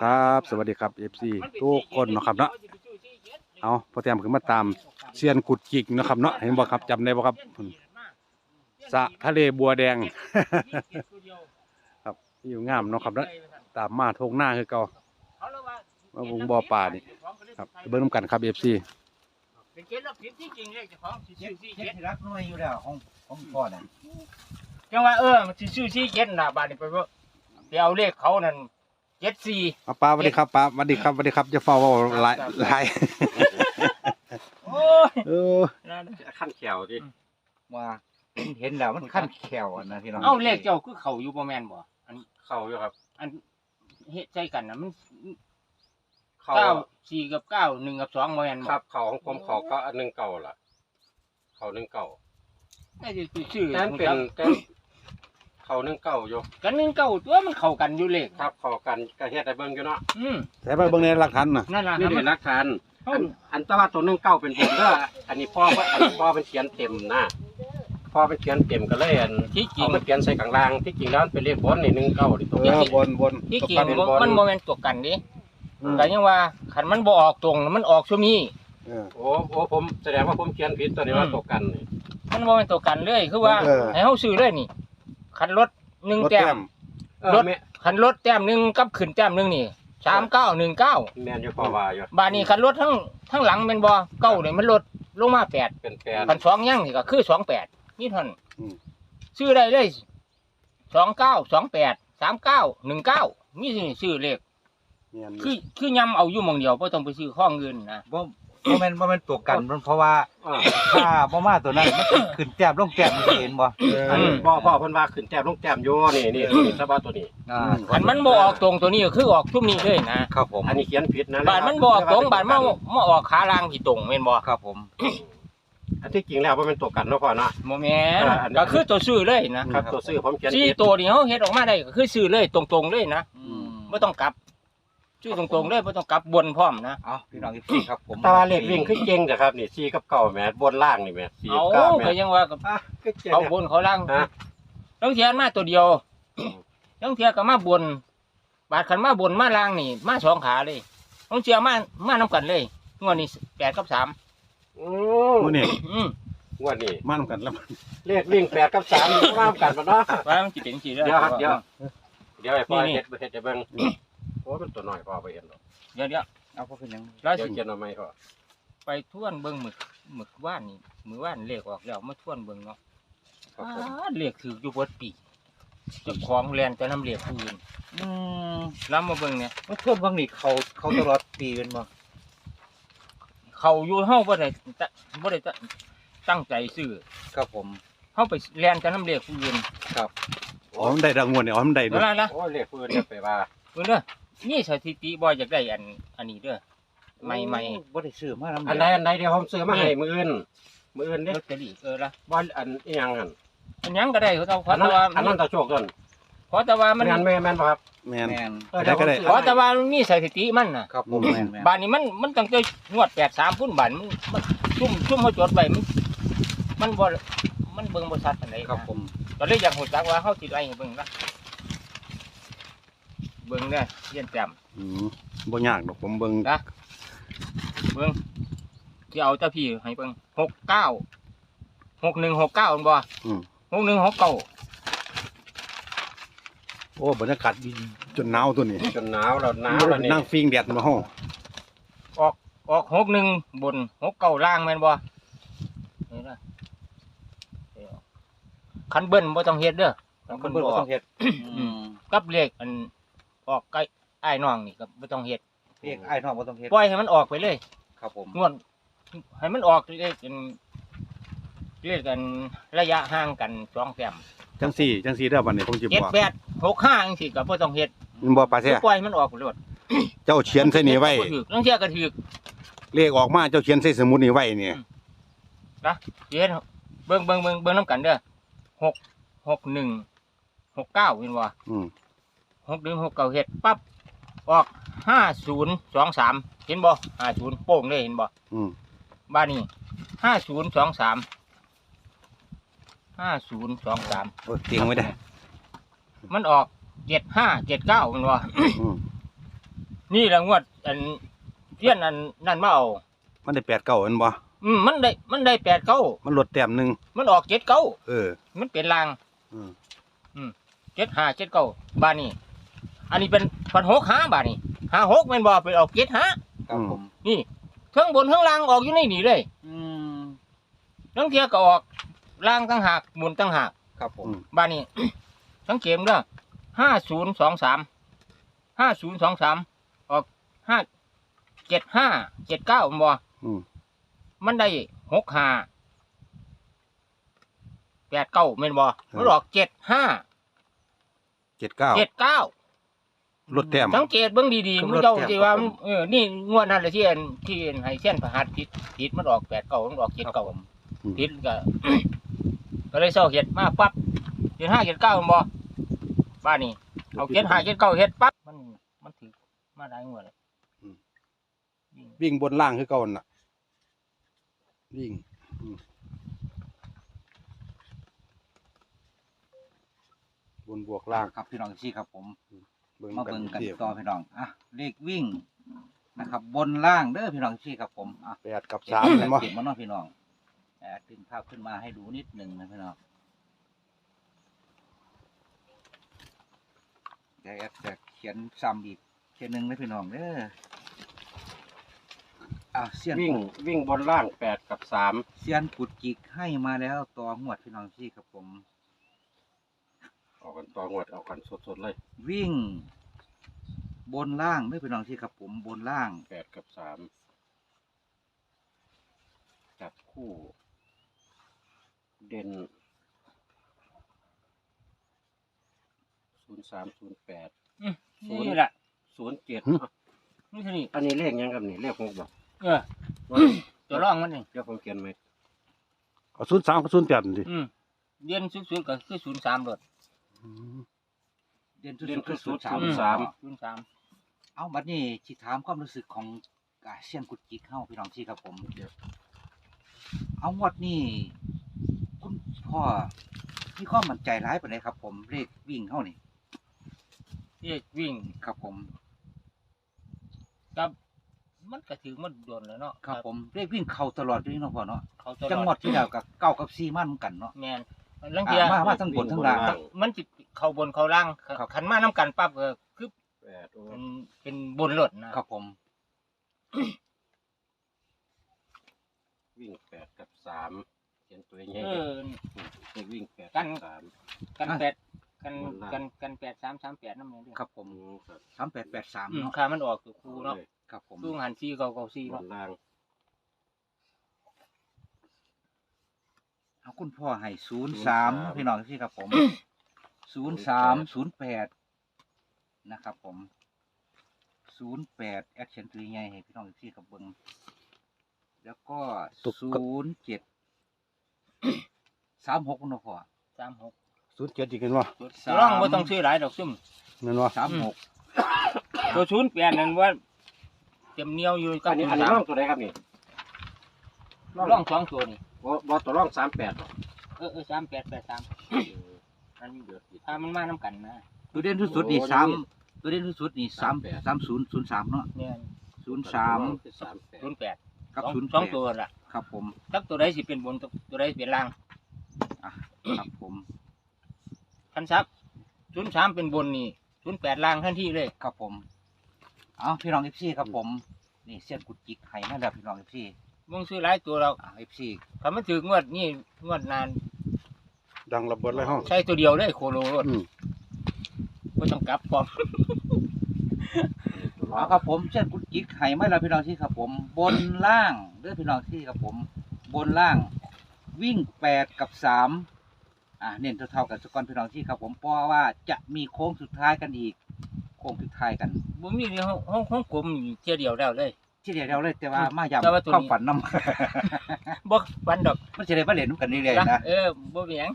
ครับ สวัสดีครับ FC ทุกคนเนาะครับเนาะเอาพอแต้มขึ้นมาตามเซียนกุดจิกเนาะครับเนาะเห็นบ่ครับจำได้บ่ครับสระทะเลบัวแดง ครับอยู่งามเนาะครับเนาะตามมาทงหน้าคือเก่ามาบุงบ่อป่านี่ครับเบิ่งนํกันครับ FC เป็นเคล็ดลับผิดที่จริงเลยเจ้าของสิซื้อซี่เฮ็เจ็ดดที่รักน้อยอยู่แล้วของของพ่อน่ะจังว่าเออมันสิซื้อซี่เจ็ดน่ะบาดนี้ไปว่าไปเอาเลขเขานั่น เจ็ดสี่ เอาป้าสวัสดีครับป้าสวัสดีครับสวัสดีครับจะเฝ้าเว้าหลายหลายโอ้ยเออนั่นน่ะขั้นแขวดิว่าเห็นเห็นแล้วมันขั้นแขวอะนะพี่น้องเอาเลขเจ้าคือเขาอยู่บ่แม่นบ่อันเข่าอยู่ครับ อันเฮ็ดใจกันน่ะมันเข่าเก้าสี่กับเก้าหนึ่งกับสองบ่แม่นบ่ครับเข่าของผมเข่าก็อันหนึ่งเก่าล่ะ เข่าหนึ่งเก่าน่าจะไปซื้อแต่มันเป็นแต่ เข่าหนึ่งเก่าอยู่กันหนึ่งเก้าตัวมันเข้ากันอยู่เลขครับเข่ากันก็เฮ็ดได้เบิ่งอยู่เนาะอืมแต่ไปเบิ่งในหลักฐานน่ะนั่นล่ะนี่ครับเดี๋ยวรักฐานเอ้าอันอันแตว่าตัวหนึ่งเก่าเป็นผมเด้ออันนี้พ่อว่าอันนี้พ่อเป็นเขียนเต็มนะพ่อเป็นเขียนเต็มก็เลยอันที่จริเอาง มาเขียนใส่กลางล่างที่จริงแล้วมันเป็นเลขบนนี่หนึ่งเก่าดิตัวเออบนบนที่จริงเป็นบ่บอลมันบ่แม่นตัวกันดิอืม แต่ยังว่าคันมันบ่ออกตรงมันออกซุมีเออ โอ้โอ้ผมแสดงว่าผมเขียนผิดตัวนี้ว่าอืม ตกกันนี่มันบ่เป็นตัวกันเลยคือว่าเออ ให้เฮาซื้อเลยนี่ คันรถหนึ่งรถแต้แต้มมเออรถแม่คันรถแต้มหนึ่งกับขึ้นแต้มหนึ่งนี่สามเก้าหนึ่งเก้าแม่นอยู่พ่อว่าอยู่บาทนี้คันรถทั้งทั้งหลังเป็นบ่เก้าเนี่ยมันลดลงมาแปดเป็นแปดคันสองยังนี่ก็คือสองแปดนี่เท่านั้นอืม ซื้อได้เลยสองเก้าสองแปดสามเก้าหนึ่งเก้านี่สิซื้อเลขเนียนคือคือยำเอาอยู่หมองเดียวบ่ต้องไปซื้อข้องเงินนะบ่ บ่แม่นบ่แม่นตัวกันมันเพราะว่าอ่าถ้าบ่มาตัวนั้นมันสิขึ้นแต้มลงแต้มมันสิเห็นบ่เอออันนี้พ่อพ่อเพิ่นว่าขึ้นแต้มลงแต้มอยู่นี่นี่นี่สบาตัวนี้ อ่าคันมันบ่ออกตรงตัวนี้ก็คือออกชุ่มนี้เลยนะครับผมอันนี้เขียนผิดนะบาทมันบ่ออกตรงบาทมันมาออกขาล่างที่ตรงแม่นบ่ครับผมอันที่จริงแล้วมันเป็นตัวกันเนาะพ่อเนาะ โมแม่นอ่าอันนี้ก็คือตัวซื้อเลยนะครับตัวซื้อผมเขียนสี่ผิดตัวนี่เขาเฮ็ดออกมาได้ก็คือซื้อเลยตรงๆเลยนะอืมไม่ต้องกลับ ซื้อตรงๆเลยไม่ต้องกลับบนพร้อมนะ เอาพี่น้องอีกทีครับผมแตว่าเลขวิ่งขึ้นเก่งจ้ะครับนี่สี่กับเก้าแหม่บนล่างนี่แหม่สี่เอากับเก้าแหม่ก็ยังว่ากับอะคือเก่งเขาเนี่ยบนเขาล่างฮะต้องเทียนมาตัวเดียวต้องเทียก็มาบน บาดขันมาบนมาล่างนี่ มาสองขาเลยต้องเทียมามานํกันเลยงวดนี้แปดกับสามอืมมื้อนี้อืมงวดนี้มานำกันแล้วเลขวิ่งแปดกับสามนี่ว่ากันบ่เนาะ ว่ามันสิเป็นสิเดี๋ยวครับเดี๋ยว เดี๋ยวให้พ่อนี่เฮ็ดเฮ็ดให้เบิ่งโอ้มันตัวน้อยพ่อบ่เห็นหรอกเดี๋ยวเดี๋ยวเอาพวกเป็นหยังแล้วเดี๋ยวสิเขียนเอาไหมพ่อไปท่วนเบิ่งหมึกหมึกว่านนี่มือว่านเลขออกแล้วมาท่วนเบิ่งเนาะครับผมอ่าเลขถืออยู่เบิดปีเจ้าของแลนแต่น้ำเลขผู้อื่นอืมแล้วมาเบิ่งเนี่ยมันเพิ่มบางนี่เขาเขาตลอดปีเป็นบ่เขาอยู่เฮาบ่ได้ตะบ่ได้ตะตั้งใจซื้อครับผม เฮาไปแลนแต่น้ำเลขผู้อื่นอ๋อมันได้ดังงวดเนี่ยอ๋อมันได้เวด้วยลาละโอ้ยเลขปืนเนี่ยไปว่าเพิ่นเด้อ นี่สถิติบ่อยากได้อันอันนี้เด้อใหม่ใหม่บ่ได้ซื้อมานำอันใดอันใดเดี๋ยวผมซื้อมาให้มื้ออื่นมื้ออื่นเด้ลอตเตอรี่เออละบ่อันอีหยังอั่นอันหยังก็ได้เขาเอาขออันนั้แต่นว่าอันนั้นตะโชคต้นขอแต่ว่ามันแม่นแม่นแม่นบ่ครับ แม่นแม่นเออได้ก็ได้เยวขอผมซื้แต่ว่ามันมีสถิติมันน่ะ ครับผมแม่นแม่นบานนี้มันมันตั้งแต่งวด83พุ่นบานมันมันซุ่มซุ่มเฮาจดไว้มันมันบ่มันเบิ่งบ่ชัดปานใดนะครับผมก็เลยอยากรู้จักว่าเฮาสิไว้ให้เบิ่งนะ เบิ่งเด้อเรียนแต้มอืมบ่ยากดอกผมเบิ่งนะเบิ่งที่เอาเจ้าพี่ให้เบิ่งหกเก้าหกหนึ่งหกเก้าบ่อืมหกหนึ่งหกเก้าโอ้บรรยากาศดีจนหนาวตัวนี้จนหนาวแล้วหนาวบ่แล้วได้นี่นั่งฟิงแดดมาห้องออกหกหนึ่งบนหกเก้าล่างแม่นบ่นี่นะคันเบิ้ลบ่ต้องเฮ็ดเด้อคันเพิ่เบิ้นลบ่บ่ต้องเฮ็ดอืมกับเลขอัน ออกใกล้อ้ายน้องนี่ก็บ่ต้องเฮ็ดเรียกอ้ายน้องบ่ต้องเฮ็ดปล่อยให้มันออกไปเลยครับผมงวดให้มันออกเลขกันเลขกันระยะห่างกันสองแต้มจังสี่จังสี่เด้อบัดนี้ผมสิเจ็ดบอกแปดหกห้าจังซี่ก็บ่ต้องเฮ็ดมันบ่ปลาแท้ปล่อยมันออกไปโลดเจ้าเขียนใส่นี่ไว้บ่ถูกลังเที่ยก็ถูก เลขออกมาเจ้าเขียนใส่สมุดนี่ไว้นี่เฮ็ดเบิ่งเบิ่งเบิ่งเบิ่งนํกันเด้อหกหกหนึ่งหกเก้าเห็นบ่อืม หกหนึ่งหกเก้าเฮ็ดปั๊บออกห้าศูนย์สองสามเห็นบ่ห้าศูนย์โป้งเลยเห็นบ่อืมบ้านนี้ห้าศูนย์สองสามห้าศูนย์สองสาม โอ้เตียงไว้ได้มันออกเจ็ดห้าเจ็ดเก้ามันบ่อืมนี่แหละงวดอันเพี้ยนอันนั่นมาเอามันได้แปดเก้าอันบ่ อืมมันได้มันได้แปดเก้ามันลดแต้มหนึ่งมันออกเจ็ดเก้าเออ มันเป็นลางอืม เจ็ดห้าเจ็ดเก้าบาทนี่ อันนี้เป็นพันหกห้าบาทนี่ห้าหกแมันบ่ไปออกเจ็ดห้าครับผมนี่เทั้งบนเทั้งล่างออกอยู่ในนี่เลยอืมทั้งเทียก็ออกล่างตั้งหากบนตั้งหากครับผมอืมบ้านนี้สังเกตเด้อห้าศูนย์สองสามห้าศูนย์สองสามออกห้าเจ็ดห้าเจ็ดเก้าบ่อืมมันได้หกห้าแปดเก้าแม่นบ่มันออกเจ็ดห้าเจ็ดเก้าเจ็ดเก้า ลดแต้ม สังเกตเบิ่งดีครัๆบมันเจ้าลดแต้มสิว่าครับผมเออนี่งวดนั้นแหละที่อันที่อันให้เส้นประหัสผิดผิดมันออกแปดเก้ามันออกเจ็ดเก้าอืมผิดก็ ก็เลยเศร้าเห็ดมาปั๊บเจ็ดห้าเจ็ดเก้ามันบ่บ้านนี้เอาเจ็ดห้าเจ็ดเก้าเฮ็ดปั๊บมันมันถือมาได้งวดเลยวิ่งบนล่างคือเก่าน่ะ วิ่งอืมบนบวกล่าง ครับพี่น้องที่ครับผมเบิ่ง มากันเบิ่งกันเทียบต่อพี่น้องอะเลขวิ่งนะครับ บนล่างเด้อพี่น้องที่ครับผมอะแปดกับสามเห็นบ่เก็บมาเนาะพี่น้องแอบขึ้นภาพขึ้นมาให้ดูนิดหนึ่งนะพี่น้องเดี๋ยวแอดจะเขียนซ้ำอีกเขียนหนึ่งนะพี่น้องเด้ออะเสียนวิ่งวิ่งบนล่างแปดกับสามเสียนกุดจิกให้มาแล้วต่อหวดพี่น้องที่ครับผมออกกัน ต่องวดออกกันสดๆเลยวิ่ง บนล่างเด้อพี่น้องที่ครับผมบนล่างแปดกับสามจับคู่ เด่นศูนย์สามศูนย์แปดนี่แหละศูนย์เจ็ดนี่เท่านี้อันนี้เลขยังครับนี่เลขหกบอกเออ ตัวร่องมันนี่เดี๋ยวผมเขียนไหมเอาศูนย์สามกับศูนย์แปดดิอืมเย็นสุดๆก็คือศูนย์สามรถอืม เด่นสุดๆคือศูนย์สามอืมสาม ศูนย์สามเอาบัดนี้สิถามความรู้สึกของอ่าเสียนกุดจิกเฮาพี่น้องที่ครับผมเดี๋ยวเอางวดนี้คุณพ่อมีความมั่นใจร้ายปานใดครับ ผมเลขวิ่งเฮานี่ที่วิ่งครับผม กับ มันก็ถือมันโดนแล้วเนาะครับผมเลขวิ่งเข้าตลอดอยู่นี่เนาะพ่อเนาะเขาตลอดจังหวัดที่แล้วกับเก้ากับสี่มันเหมือนกันเนาะแม่น ลังเทียอ่ามามาทั้งบนทั้งล่างมันจิเข้าบนเข้าล่างครับ ขันมาน้ำกันปั๊บก็คือแปดโอ้เป็นเป็นบนรถนะครับผม วิ่งแปดกับสามเขียนตัวใหญ่เออเลขวิ่งแปดกักัน บสามกันแปดกันบนล่างกันกันแปดสามสามแปดน้ำมันครับผมอืมครับสามแปดแปดสามอืมเนาะค่ามันออกตัวคูเนาะครับผมตู้หันซีเก่าเก่าซีบเนาะนล่าง เอาคุณพ่อให้ศูนย์สามพี่น้องที่ครับผมศูนย์สามศูนย์แปดนะครับผมศูนย์แปดแอคชั่นตัวใหญ่ให้พี่น้องที่ครับเบิ้งแล้วก็ศูนย์เจ็ดสามหกนาะพ่อสามหกศูนย์เจ็ดอีกเห็นบ่สามร่องไม่ต้องซื้อหลายดอกซุ่มเห็นบ่สามหกตัวศูนย์แปดนั่นว่าเต็มเหนียวอยู่กัอับนนี้ศูอันนย์นี้สามร่องตัวไหนครับนี่ร่องสองตัวนี่ บอบอตัวร่องสามแปดหรอเออเออสามแปดแปดสามอันนี้เดือดถ้ามันมาน้ำกันนะตัวเด่นที่สุดนี่สามตัวเด่นที่สุดนี่สามสามศูนย์ศูนย์สามเนาะเนี่ยศูนย์สามคือสามแปดศูนย์แปดกับสองศูนย์สองแปดตัวละครับผมทักตัวใดสิเป็นบนตัวตัวใดสิเป็นล่างอะครับผมคันซับศูนย์สามเป็นบนนี่ศูนย์แปดล่างทันทีเลยครับผม เอาพี่น้องเอฟซีครับผม นี่เสี้ยนกุดจิกไห้มาแล้วพี่น้องเอฟซี มึงซื้อหลายตัวเราอ่าเอฟซีถ้ามันถืองวดนี่งวดนานดังระเบิดเลยห้องใช้ตัวเดียวเลยโคโลรถอืมก็ต้องกลับพร้อมเอาครับผมเสี้ยนกุดจิกไห้มาแล้วพี่น้องที่ครับผม บนล่างเด้อพี่น้องที่ครับผม บนล่าง วิ่งแปดกับสามอ่าเน้นเท่าๆกันสกอนพี่น้องที่ครับผมเพราะว่าจะมีโค้งสุดท้ายกันอีก โค้งสุดท้ายกันบ่มีในห้องห้องห้องกลมนี่เที่ยวเดียวแล้วเลย ที่เดียวเราเลยแต่ว่ามาแต่ว่าตัวย้ำนี้ ความฝันนำบ่วันดอกมันจะได้มาเล่นกันเรื่อยๆนะ เออบ่เป็นหยัง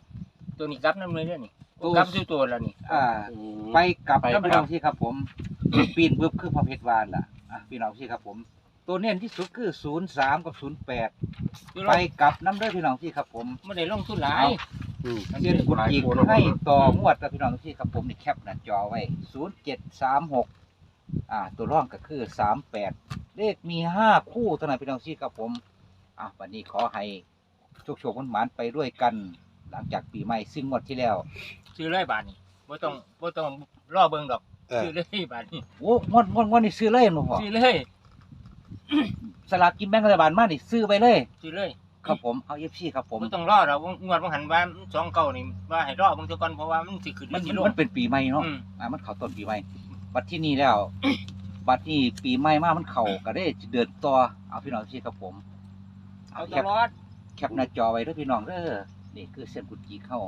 ตัวนี้กลับน้ำเลยเนี่ยนี่ตัวกลับสู่ตัวแล้วนี่อ่าอืมไปกลับไปน้ำพี่กลัน้อบงที่ครับผม ปีนบึบคือพอเพชรวานล่ะอะพี่น้องที่ครับผม ตัวเน้นที่สุดคือศูนย์สามกับศูนย์แปดคือไปเรากลับน้ำเด้อพี่น้องที่ครับผมไม่ได้ลงทุนหลายอืมเส้นกุดอีกให้ต่องวดกับพี่น้องที่ครับผมนี่แคปหน้าจอไว้ศูนย์เจ็ดสามหกอ่า ตัวร่องก็คือสามแปด เลขมีห้าคู่เท่านั้นพี่น้องซี่ครับผม อะวันนี้ขอให้โชคโชคหมานๆไปด้วยกัน หลังจากปีใหม่ซึ่งงวดที่แล้ว ซื้อเลยบาทนี่บ่ต้องบ่ต้องรอเบิ่งดอกเออ ซื้อเลยบาทนี่โอ้งวดงวดงวดนี่ซื้อเลยหนูพ่อซื้อเลยสลากกินแบ่งรัฐบาลมานี่ซื้อไปเลย ซื้อเลยครับผมเอาเอฟซีครับผมบ่ต้องรอดอกงวดบ่หันว่าสองเก้านี่ว่าให้รอเบิ่งซะก่อนเพราะว่ามันสิขึ้นมัมันนสิลงมันเป็นปีใหม่เนาะอืมอ่ามันเข้าต้นปีใหม่บัดที่นี่แล้ว บัดนี้ปีใหม่มามันเข้าก็ได้เดินต่อเอาพี่น้องที่ครับผม เอาเอาตแคปลอดแคปหน้าจอไว้เด้วยพี่น้องเด้อนี่คือเส้นกุญจีเข้า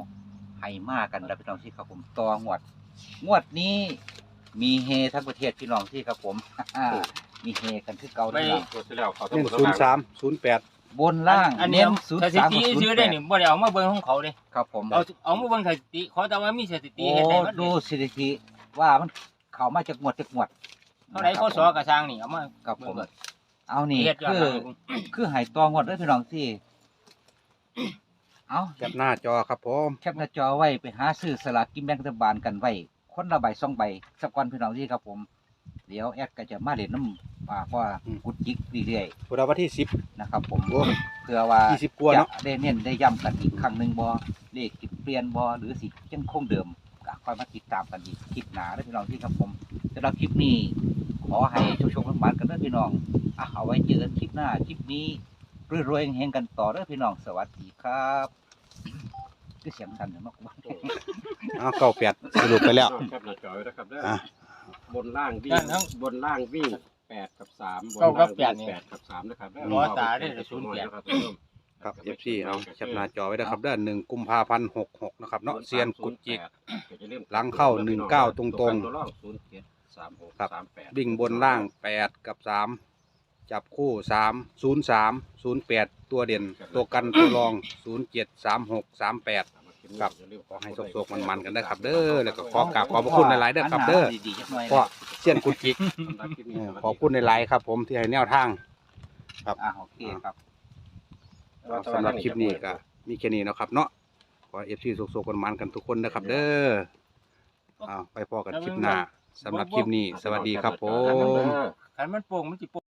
ให้มากันแล้วพี่น้องที่ครับผมต่องวด งวดนี้มีเฮทั้งประเทศพี่น้องที่ครับผม มีเฮกันคือเก่าเลยนะตัวที่แล้วเขาหนึ่งศูนย์สามศูนย์แปดบนล่างอันนี้เน้นศูนสย์ถิสามติศูนซื้อย์ได้แปดนี่บ่ได้เอามาเบิ่งของเขาเด้ครับผมเอาเอามาเบิ่งสถิติขอแต่ว่ามีสถิติโอ้เฮ็ดให้มันดูสถิติว่ามันเข้ามาจากงวดจากงวด เท่าไหร่ข้อสอกระสร้างนี่เอามากับผมเบิ่งเอานี่เฮ็ดยอดคือ หลังคือหายตองวดด้วยพี่น้องที่ เอาแคปหน้าจอครับผมแคปหน้าจอไว้ไปหาซื้อสลากกินแบ่งรัฐบาลกันไว้คนละใบสองใบสักวันพี่น้องที่ครับผม เดี๋ยวแอดก็จะมาเล่นน้ำปากว่ากุดจิกเรื่อยพุทธวันที่สิบๆนะครับ ผมโอ้เพื่อว่า ยี่สิบกว่าเนาะจะได้เน้นได้ย้ำกันอีกครั้งหนึ่งบอเลขกิเปลี่ยนบอหรือสิยังคงเดิมก็ค่อยมาติดตามกันอีกคลิปหน้าเด้อพี่น้องที่ครับผม สำหรับคลิปนี้ ขอให้โชคโชคมันๆกันเด้อพี่น้องอะเอาไว้เจอกันคลิปหน้า คลิปนี้รวยๆเฮงๆกันต่อเด้อพี่น้องสวัสดีครับก็เสียงดันเนาะเอาเก้าแปดสรุปไปแล้ว แคปหน้าจอไว้นะครับเด้ออะ บนล่างวิ่ด้านงทั้งบนล่างวิ่งแปดกับสามบนเก้ากับล่างแปวิ่ดงนี่แปดกับสามนะครับร้อยตาได้แต่ศูนย์ศูนย์แปแปดดครับครับเอฟซีเอาแคปหน้าจอไว้นะครับเด้อหนึ่งกุมภาพันธ์หกหกนะครับเนาะเซียนกุดจิก หลังเข้าหนึ่งเก้าตรงๆ ตัวล่างศูนย์เจ็ด สามหกครับ สามแปดวิ่งบนล่างแปดกับสามจับคู่สามศูนย์สามศูนย์แปดตัวเด่น ตัวกันตัวรองศูนย์เจ็ดสามหกสามแปด ครับ ขอให้โชคๆมันๆกันนะครับ เด้อแล้วก็ขอกราบขอบพระคุณหลายๆเด้อครับเด้อ ดีๆจักหน่อยนะเพราะเซียนกุดจิกสำหรับคลิปนี้เออสวัสดีขอบคุณหลายๆครับ ผมที่ให้แนวทางอะโอเคครับ สำหรับคลิปนี้ก็มีแค่นี้เนาะครับ เนาะขอเอฟซีสุขๆกันมันๆกันทุกคนนะครับ เด้ออ้าวไปพอกันคลิปหน้า สำหรับคลิปนี้ สวัสดีครับผมคันมันโป่งมันสิโป่ง